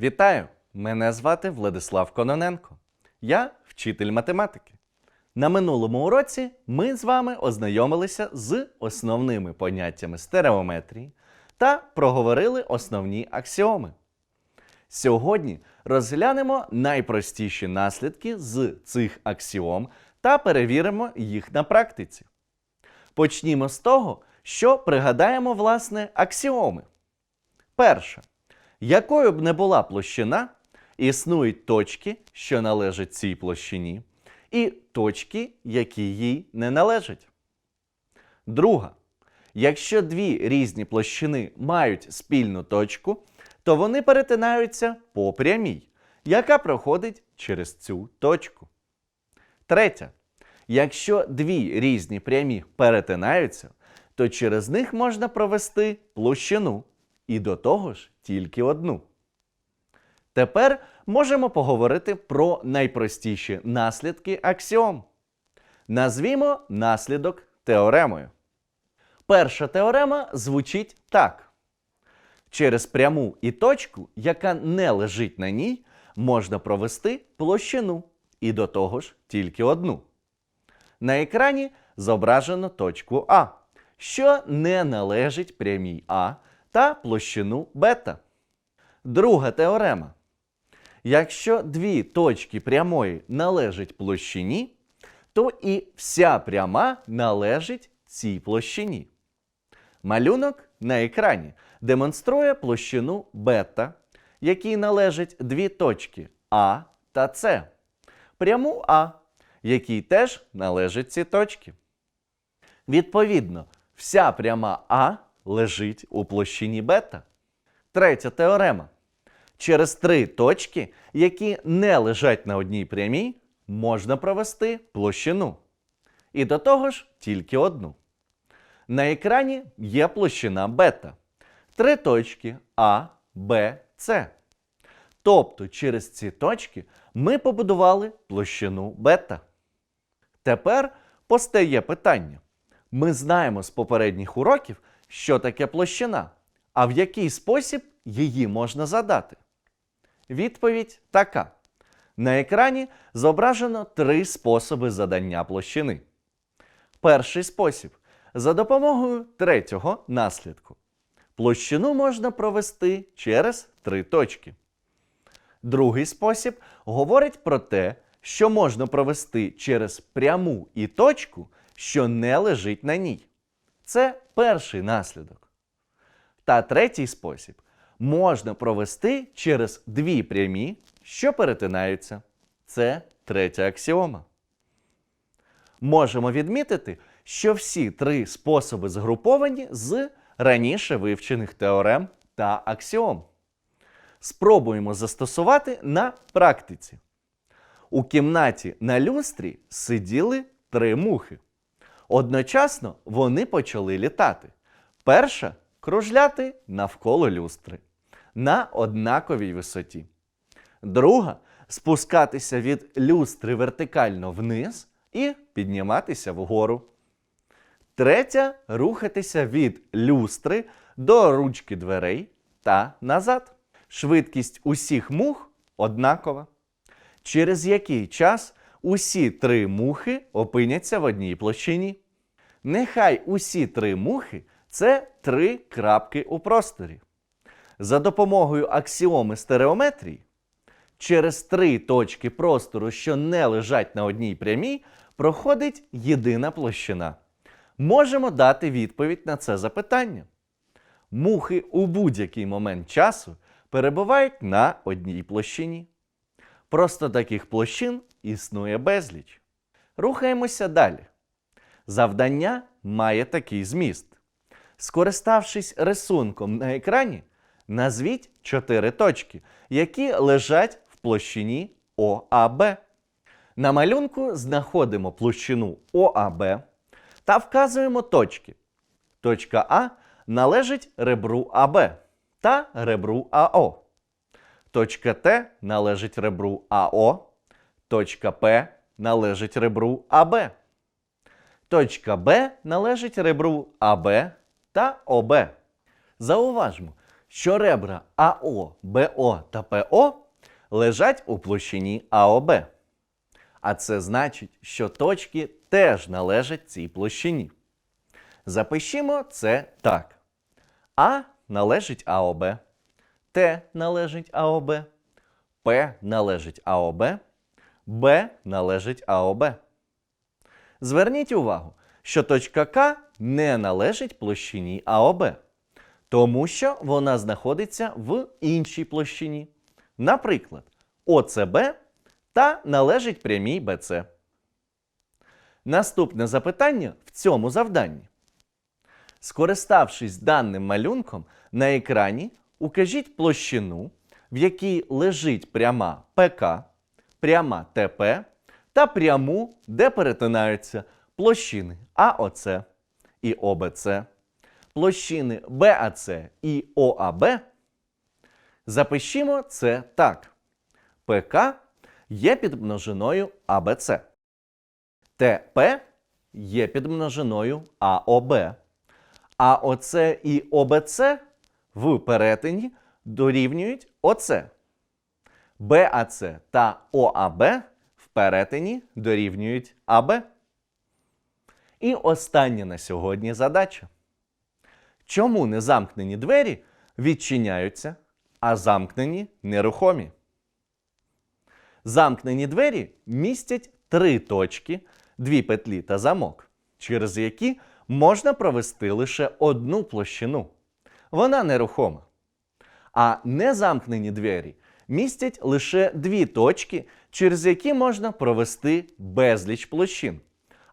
Вітаю! Мене звати Владислав Кононенко. Я вчитель математики. На минулому уроці ми з вами ознайомилися з основними поняттями стереометрії та проговорили основні аксіоми. Сьогодні розглянемо найпростіші наслідки з цих аксіом та перевіримо їх на практиці. Почнімо з того, що пригадаємо власне аксіоми. Перше. Якою б не була площина, існують точки, що належать цій площині, і точки, які їй не належать. Друга. Якщо дві різні площини мають спільну точку, то вони перетинаються по прямій, яка проходить через цю точку. Третя. Якщо дві різні прямі перетинаються, то через них можна провести площину, і до того ж тільки одну. Тепер можемо поговорити про найпростіші наслідки аксіом. Назвімо наслідок теоремою. Перша теорема звучить так: через пряму і точку, яка не лежить на ній, можна провести площину, і до того ж тільки одну. На екрані зображено точку А, що не належить прямій А та площину бета. Друга теорема. Якщо дві точки прямої належать площині, то і вся пряма належить цій площині. Малюнок на екрані демонструє площину бета, якій належать дві точки А та С, пряму А, якій теж належать ці точки. Відповідно, вся пряма А лежить у площині бета. Третя теорема. Через три точки, які не лежать на одній прямій, можна провести площину. І до того ж тільки одну. На екрані є площина бета. Три точки А, Б, С. Тобто через ці точки ми побудували площину бета. Тепер постає питання. Ми знаємо з попередніх уроків, що таке площина, а в який спосіб її можна задати. Відповідь така: на екрані зображено три способи задання площини. Перший спосіб за допомогою третього наслідку. Площину можна провести через три точки. Другий спосіб говорить про те, що можна провести через пряму і точку, що не лежить на ній. Це перший наслідок. Та третій спосіб можна провести через дві прямі, що перетинаються. Це третя аксіома. Можемо відмітити, що всі три способи згруповані з раніше вивчених теорем та аксіом. Спробуємо застосувати на практиці. У кімнаті на люстрі сиділи три мухи. Одночасно вони почали літати. Перша кружляти навколо люстри на однаковій висоті. Друга спускатися від люстри вертикально вниз і підніматися вгору. Третя рухатися від люстри до ручки дверей та назад. Швидкість усіх мух однакова. Через який час усі три мухи опиняться в одній площині. Нехай усі три мухи це три крапки у просторі. За допомогою аксіоми стереометрії через три точки простору, що не лежать на одній прямій, проходить єдина площина. Можемо дати відповідь на це запитання. Мухи у будь-який момент часу перебувають на одній площині. Просто таких площин існує безліч. Рухаємося далі. Завдання має такий зміст. Скориставшись рисунком на екрані, назвіть чотири точки, які лежать в площині ОАБ. На малюнку знаходимо площину ОАБ та вказуємо точки. Точка А належить ребру АБ та ребру АО. Точка Т належить ребру АО. Точка П належить ребру АБ. Точка Б належить ребру АБ та ОБ. Зауважмо, що ребра АО, БО та ПО лежать у площині АОБ. А це значить, що точки теж належать цій площині. Запишімо це так. А належить АОБ, Т належить АОБ, П належить АОБ, Б належить АОБ. Зверніть увагу, що точка К не належить площині АОБ, тому що вона знаходиться в іншій площині. Наприклад, ОЦБ та належить прямій БЦ. Наступне запитання в цьому завданні. Скориставшись даним малюнком, на екрані укажіть площину, в якій лежить пряма ПК, пряма ТП та пряму, де перетинаються площини АОЦ і ОБЦ, площини БАЦ і ОАБ. Запишімо це так. ПК є підмножиною АБЦ. ТП є підмножиною АОБ. А ОЦ і ОБЦ в перетині дорівнюють ОЦ. БАЦ та ОАБ в перетині дорівнюють АБ. І остання на сьогодні задача. Чому незамкнені двері відчиняються, а замкнені нерухомі? Замкнені двері містять три точки, дві петлі та замок, через які можна провести лише одну площину. Вона нерухома. А незамкнені двері містять лише дві точки, через які можна провести безліч площин,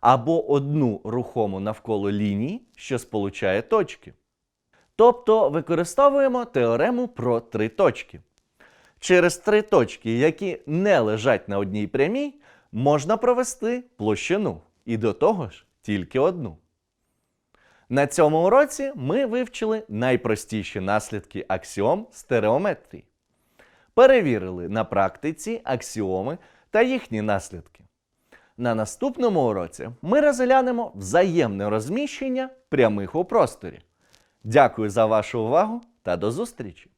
або одну рухому навколо лінії, що сполучає точки. Тобто використовуємо теорему про три точки. Через три точки, які не лежать на одній прямій, можна провести площину. І до того ж тільки одну. На цьому уроці ми вивчили найпростіші наслідки аксіом стереометрії. Перевірили на практиці аксіоми та їхні наслідки. На наступному уроці ми розглянемо взаємне розміщення прямих у просторі. Дякую за вашу увагу та до зустрічі!